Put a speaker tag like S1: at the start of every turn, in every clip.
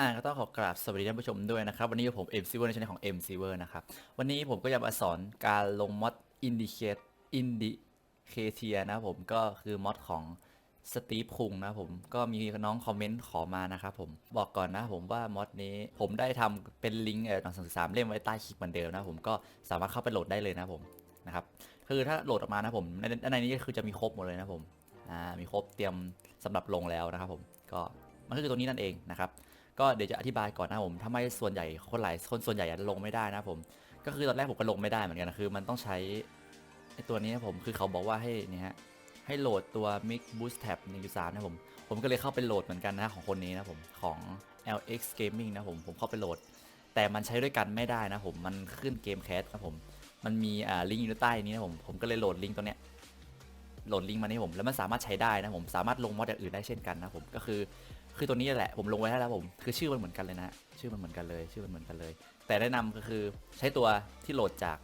S1: อ่าก็ต้องขอกราบสวัสดีท่านผู้ชมด้วยนะครับ วันนี้ผม M Silver ในช่องของ M Silver นะครับ วันนี้ผมก็จะมาสอนการลงมอด Indicate Indicator นะผมก็คือมอดของสตีฟคุงนะผมก็มีน้องคอมเมนต์ขอมานะครับผมบอกก่อนนะผมว่ามอดนี้ผมได้ทำเป็นลิงก์เอ่อหนังสือสามเล่มไว้ใต้คลิปเหมือนเดิมนะผมก็สามารถเข้าไปโหลดได้เลยนะผมนะครับคือถ้าโหลดออกมานะผมในในนี้คือจะมีครบหมดเลยนะผมอ่ามีครบเตรียมสำหรับลงแล้วนะครับผมก็มันก็คือตัวนี้นั่นเองนะครับ ก็เดี๋ยวจะอธิบายก่อนนะผมทำไมส่วนใหญ่คนหลายคนส่วนใหญ่อะลงไม่ได้นะผม ก็คือตอนแรกผมก็ลงไม่ได้เหมือนกันนะคือ มันต้องใช้ไอตัวนี้นะผมคือเขาบอกว่าให้เนี่ยฮะให้โหลดตัว Mix Boost Tab 1.3นะผม ผมก็เลยเข้าไปโหลดเหมือนกันนะของคนนี้นะผมของ LX Gaming นะผมผมเข้าไปโหลด แต่มันใช้ด้วยกันไม่ได้นะผมมันขึ้นเกมแคสนะผมมันมีอ่าลิงก์อยู่ใต้นี้นะผมผมก็เลยโหลดลิงก์ตัวเนี้ยโหลดลิงก์มาให้ผมแล้วมันสามารถใช้ได้นะผมสามารถลงมอดอย่างอื่นได้เช่นกันนะผมก็คือ คือตัวนี้แหละผมลงไว้ให้แล้วผมคือชื่อมันเหมือนกันเลยนะ ชื่อมันเหมือนกันเลย ชื่อมันเหมือนกันเลย แต่แนะนำก็คือใช้ตัวที่โหลดจาก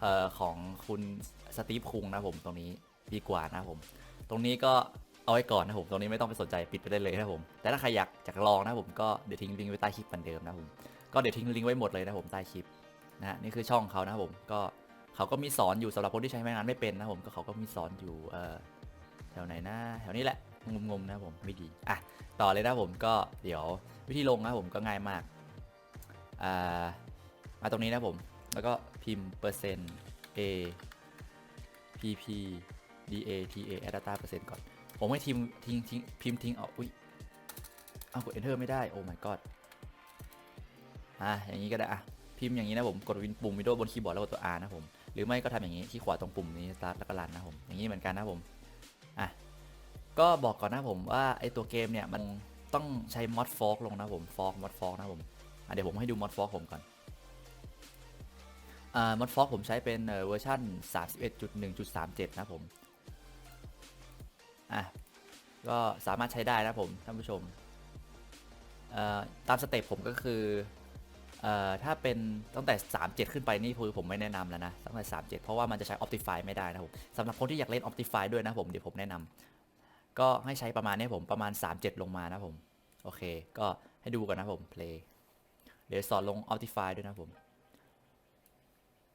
S1: เอ่อของคุณสตีฟคุงนะผมตรงนี้ดีกว่านะผม ตรงนี้ก็เอาไว้ก่อนนะผมตรงนี้ไม่ต้องไปสนใจปิดไปได้เลยนะผมแต่ถ้าใครอยากอยากลองนะผมก็เดี๋ยวทิ้งลิงก์ไว้ใต้คลิปเหมือนเดิมนะผมก็เดี๋ยวทิ้งลิงก์ไว้หมดเลยนะผมใต้คลิปนะนี่คือช่องเขานะผมก็เขาก็มีสอนอยู่สำหรับคนที่ใช้ไม่งานไม่เป็นนะผมก็เขาก็มีสอนอยู่เอ่อแถวไหนนะแถวนี้แหละ งมๆนะผมไม่ดีอะต่อเลยนะผมก็เดี๋ยววิธีลงนะผมก็ง่ายมากอ่ามาตรงนี้นะผมแล้วก็พิมพ์เปอร์เซ็นต์ a p p d a t a a d a t a เปอร์เซ็นต์ก่อน ผมให้ทิ้งทิ้งทิ้งพิมพ์ทิ้งเอาอุ้ยเอากด enter ไม่ได้ โอ้ my god อะอย่างนี้ก็ได้อะพิมพ์อย่างนี้นะผมกดวินปุ่มวินโดว์บนคีย์บอร์ดแล้วกดตัว R นะผมหรือไม่ก็ทำอย่างนี้ที่ขวาตรงปุ่มนี้ start แล้วก็ run นะผมอย่างนี้เหมือนกันนะผม ก็บอกก่อนนะผมว่าไอตัวเกมเนี่ยมันต้องใช้มอดฟอกลงนะผมฟอกมอดฟอกนะผมะเดี๋ยวผมให้ดูมอดฟอกผมก่อนอ่ามอดฟอกผมใช้เป็นเวอร์ชัน31.1.37 นะผมอะก็สามารถใช้ได้นะผมท่านผู้ชมตามสเต็ปผมก็คืออถ้าเป็นตั้งแต่ 37 ขึ้นไปนี่คือผมไม่แนะนำแล้วนะตั้งแต่ 37 เพราะว่ามันจะใช้ Optify ไม่ได้นะผมสำหรับคนที่อยากเล่น Optify ด้วยนะผมเดี๋ยวผมแนะนำ ก็ให้ใช้ประมาณนี้ผมประมาณ 37 ลงมานะผม โอเค ก็ให้ดูกันนะผม play เดี๋ยวสอนลง Optify ด้วยนะผม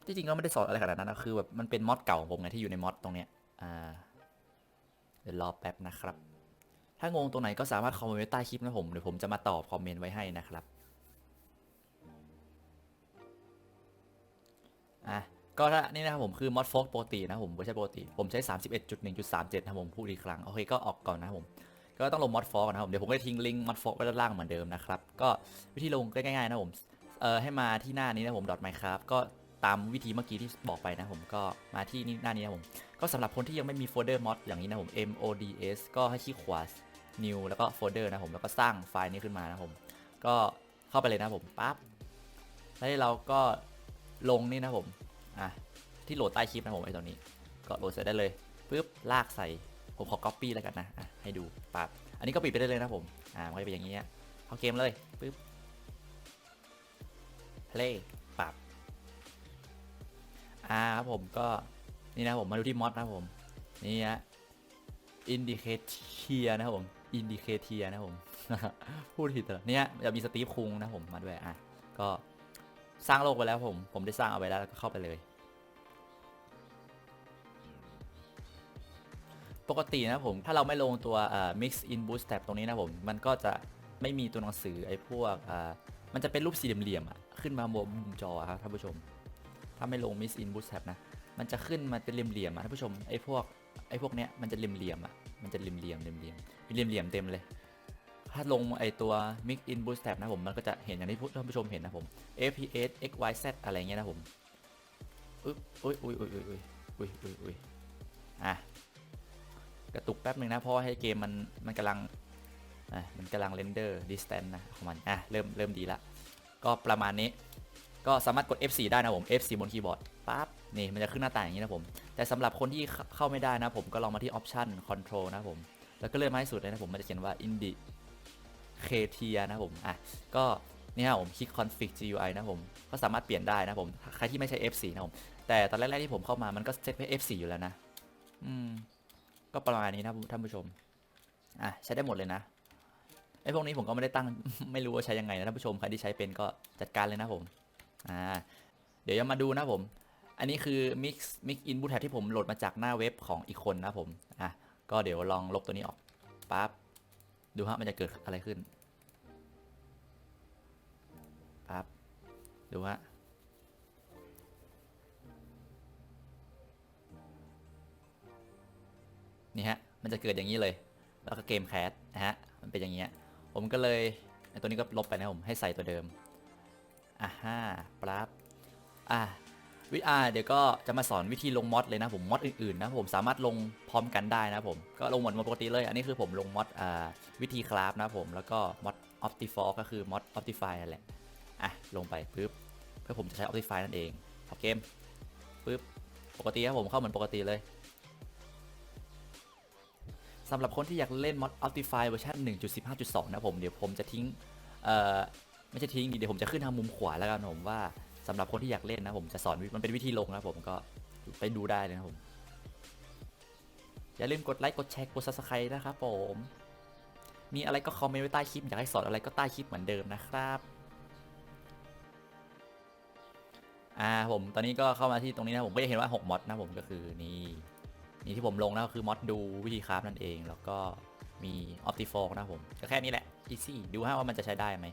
S1: ที่จริงก็ไม่ได้สอนอะไรขนาดนั้นนะคือแบบมันเป็นมอดเก่าของผมไงที่อยู่ในมอดตรงเนี้ย อ่า เดี๋ยวรอแป๊บนะครับ ถ้างงตรงไหนก็สามารถคอมเมนต์ไว้ใต้คลิปนะผม เดี๋ยวผมจะมาตอบคอมเมนต์ไว้ให้นะครับ อะ ก็ถ้านี่นะครับผมคือมอดโฟกปกตินะผมไม่ใช่ปกติ ผมใช้ 31.1.37นะครับผมพูดอีกครั้ง โอเคก็ออกก่อนนะครับผมก็ต้องลงมอดโฟกนะครับผมเดี๋ยวผมก็ทิ้งลิงก์มอดโฟกไว้ด้านล่างเหมือนเดิมนะครับก็วิธีลงก็ง่ายๆนะผมเอ่อให้มาที่หน้านี้นะผม .minecraft ก็ตามวิธีเมื่อกี้ที่บอกไปนะผมก็มาที่นี่หน้านี้นะผมก็สำหรับคนที่ยังไม่มีโฟลเดอร์มอดอย่างนี้นะผม mods ก็ให้คลิกขวา new แล้วก็โฟลเดอร์นะผมแล้วก็สร้างไฟล์นี้ขึ้นมานะผมก็เข้าไปเลยนะผมปั๊บแล้วเราก็ลงนี่นะผม อะที่โหลดใต้คลิปนะผมไอ้ตัวนี้ ก็โหลดเสร็จได้เลยปุ๊บลากใส่ผมขอ copy แล้วกันนะอะให้ดูปั๊บอันนี้ก็ปิดไปได้เลยนะผมอ่ามันก็จะเป็นอย่างนี้เข้าเกมเลยปุ๊บ play ปั๊บอ่าครับผมก็นี่นะผมมาดูที่มอดนะผมนี่ฮะ indicator นะผม indicator นะผมพูดผิดเหรอเนี่ยจะมีสตีฟคุงนะผมมาด้วยอะก็ สร้างโลกไปแล้วผม ผมได้สร้างเอาไว้แล้วแล้วก็เข้าไปเลย ปกตินะผม ถ้าเราไม่ลงตัวเอ่อ mix in boost tab ตรงนี้นะผม มันก็จะไม่มีตัวหนังสือไอ้พวกอ่ามันจะเป็นรูปสี่เหลี่ยมๆอะขึ้นมาบนมุมจอครับท่านผู้ชม ถ้าไม่ลง mix in boost tab นะ มันจะขึ้นมาเป็นเหลี่ยมๆอะท่านผู้ชมไอ้พวกไอ้พวกเนี้ยมันจะเหลี่ยมๆอะมันจะเหลี่ยมๆเหลี่ยมๆมีเหลี่ยมๆเต็มเลย ถ้าลงไอตัว mix in boost tab นะผม มันก็จะเห็นอย่างที่ท่านผู้ชมเห็นนะผม fps x y z อะไรเงี้ยนะผมอุ๊ยอุ้ยอุ้ยอุ้ยอุ้ยอุ้ยอุ้ยอุ้ยอุ้ยอะ กระตุกแป๊บหนึ่งนะ เพราะให้เกมมันมันกำลังอะมันกำลังเรนเดอร์ดิสแตนนะของมันอะเริ่มเริ่มดีละก็ประมาณนี้ก็สามารถกด F4 ได้นะผม F4 บนคีย์บอร์ดปั๊บนี่มันจะขึ้นหน้าต่างอย่างนี้นะผม แต่สำหรับคนที่เข้าไม่ได้นะผมก็ลองมาที่ Option Control นะผม แล้วก็เลื่อนมาให้สุดเลยนะผมมันจะเขียนว่า indie Indi k t i a นะผม อะ ก็นี่ครับผมคลิก config GUI นะผม ก็สามารถเปลี่ยนได้นะผม ใครที่ไม่ใช้ F4 นะผม แต่ตอนแรก ๆ ที่ผมเข้ามามันก็เซตไว้ F4 อยู่แล้วนะ อืม ก็ประมาณนี้นะท่านผู้ชม อะ ใช้ได้หมดเลยนะ ไอ้พวกนี้ผมก็ไม่ได้ตั้ง ไม่รู้ว่าใช้ยังไงนะท่านผู้ชม ใครที่ใช้เป็นก็จัดการเลยนะผม อ่า เดี๋ยวจะมาดูนะผม อันนี้คือ mix mix input tab ที่ผมโหลดมาจากหน้าเว็บของอีกคนนะผม อะ ก็เดี๋ยวลองลบตัวนี้ออกปั๊บ ดูฮะมันจะเกิดอะไรขึ้น ปั๊บดูฮะนี่ฮะ มันจะเกิดอย่างนี้เลย แล้วก็เกมแคสนะฮะ มันเป็นอย่างเงี้ย ผมก็เลยตัวนี้ก็ลบไปนะผม ให้ใส่ตัวเดิม อ่าฮ่าปั๊บอ่าวิอาเดี๋ยวก็จะมาสอนวิธีลงมอดเลยนะผมมอดอื่นๆนะผมสามารถลงพร้อมกันได้นะผมก็ลงหมดปกติเลย อันนี้คือผมลงมอดวิธีคราฟนะผมแล้วก็มอด Optify ก็คือมอด Optify นั่นแหละ อะลงไปปึ๊บเพื่อผมจะใช้ Optify นั่นเองโอเคมปึ๊บปกติครับผมเข้าเหมือนปกติเลยสำหรับคนที่อยากเล่น Mod Optify เวอร์ชัน1.15.2 นะผมเดี๋ยวผมจะทิ้งเอ่อไม่ใช่ทิ้งดิเดี๋ยวผมจะขึ้นทางมุมขวาแล้วกันผมว่าสำหรับคนที่อยากเล่นนะผมจะสอนมันเป็นวิธีลงนะผมก็ไปดูได้เลยนะผม อย่าลืมกดไลค์กดแชร์กด subscribe นะครับผม มีอะไรก็คอมเมนต์ไว้ใต้คลิป อยากให้สอนอะไรก็ใต้คลิปเหมือนเดิมนะครับ อ่าผมตอนนี้ก็เข้ามาที่ตรงนี้นะผมก็จะเห็นว่า 6มอดนะผมก็คือนี่นี่ที่ผมลงนะก็คือมอดดูวิธีคราฟนั่นเอง แล้วก็มี Optifog นะผมก็แค่นี้แหละ easy ดูฮะว่ามันจะใช้ได้ไหม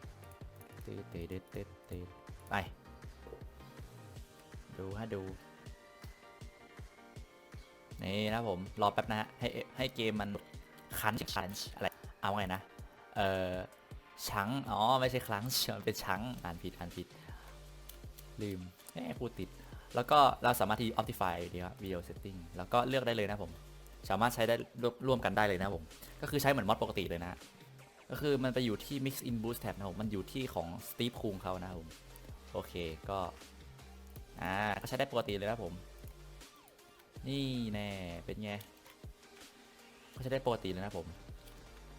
S1: ตืดตืดตืดตืดตืดไป ดูฮะดูนี่นะผมรอแป๊บนะฮะให้ให้เกมมันคันคันอะไรเอาไงนะเอ่อชังอ๋อไม่ใช่ครั้งมันเป็นชังอ่านผิดอ่านผิดลืม แหมพูดติด แล้วก็เราสามารถที่ Optify ดีครับ Video Setting แล้วก็เลือกได้เลยนะผม สามารถใช้ได้ร่วมร่วมกันได้เลยนะผม ก็คือใช้เหมือนมอดปกติเลยนะ ก็คือมันไปอยู่ที่ Mix in Boost Tab นะผม มันอยู่ที่ของ Steve คุงเขานะผม โอเคก็ อ่า ก็ใช้ได้ปกติเลยนะผม นี่แน่ เป็นไง ก็ใช้ได้ปกติเลยนะผม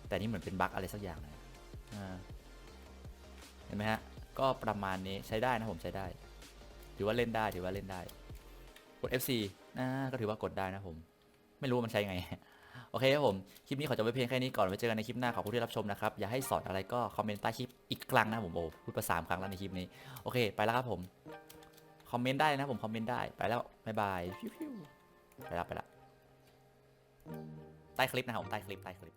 S1: แต่นี่เหมือนเป็นบั๊กอะไรสักอย่างนะอ่าเห็นไหมฮะ ก็ประมาณนี้ใช้ได้นะผมใช้ได้ ถือว่าเล่นได้ถือว่าเล่นได้ กด F4 นะก็ถือว่ากดได้นะผม ไม่รู้มันใช้ไง โอเคครับผม คลิปนี้ขอจบไว้เพียงแค่นี้ก่อนไว้เจอกันในคลิปหน้าขอบคุณที่รับชมนะครับ อยากให้สอนอะไรก็คอมเมนต์ใต้คลิปอีกครั้งนะผมโอ้พูดไปสามครั้งแล้วในคลิปนี้ โอเค ไปแล้วครับผม คอมเมนต์ได้นะผมคอมเมนต์ได้ไปแล้วบ๊ายบายไปแล้วไปแล้วใต้คลิปนะครับผมใต้คลิปใต้คลิป